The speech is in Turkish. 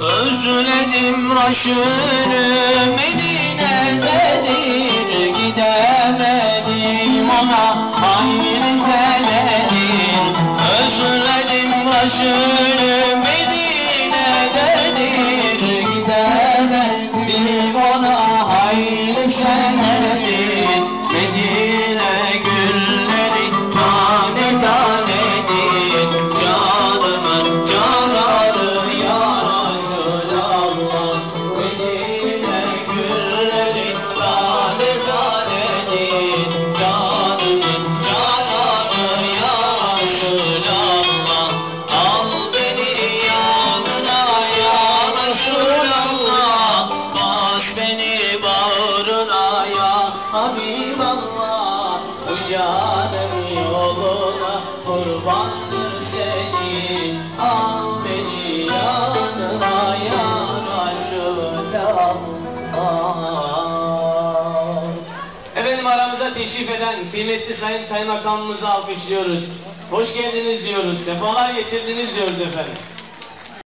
Özledim Raşül'ü Medine'dedir beni bağrına ya Habiballah Bu canım yoluna kurbandır seni Al beni yanına ya Resulallah Efendim aramıza teşrif eden kıymetli sayın kaymakamımızı alkışlıyoruz. Hoş geldiniz diyoruz. Sefalar getirdiniz diyoruz efendim.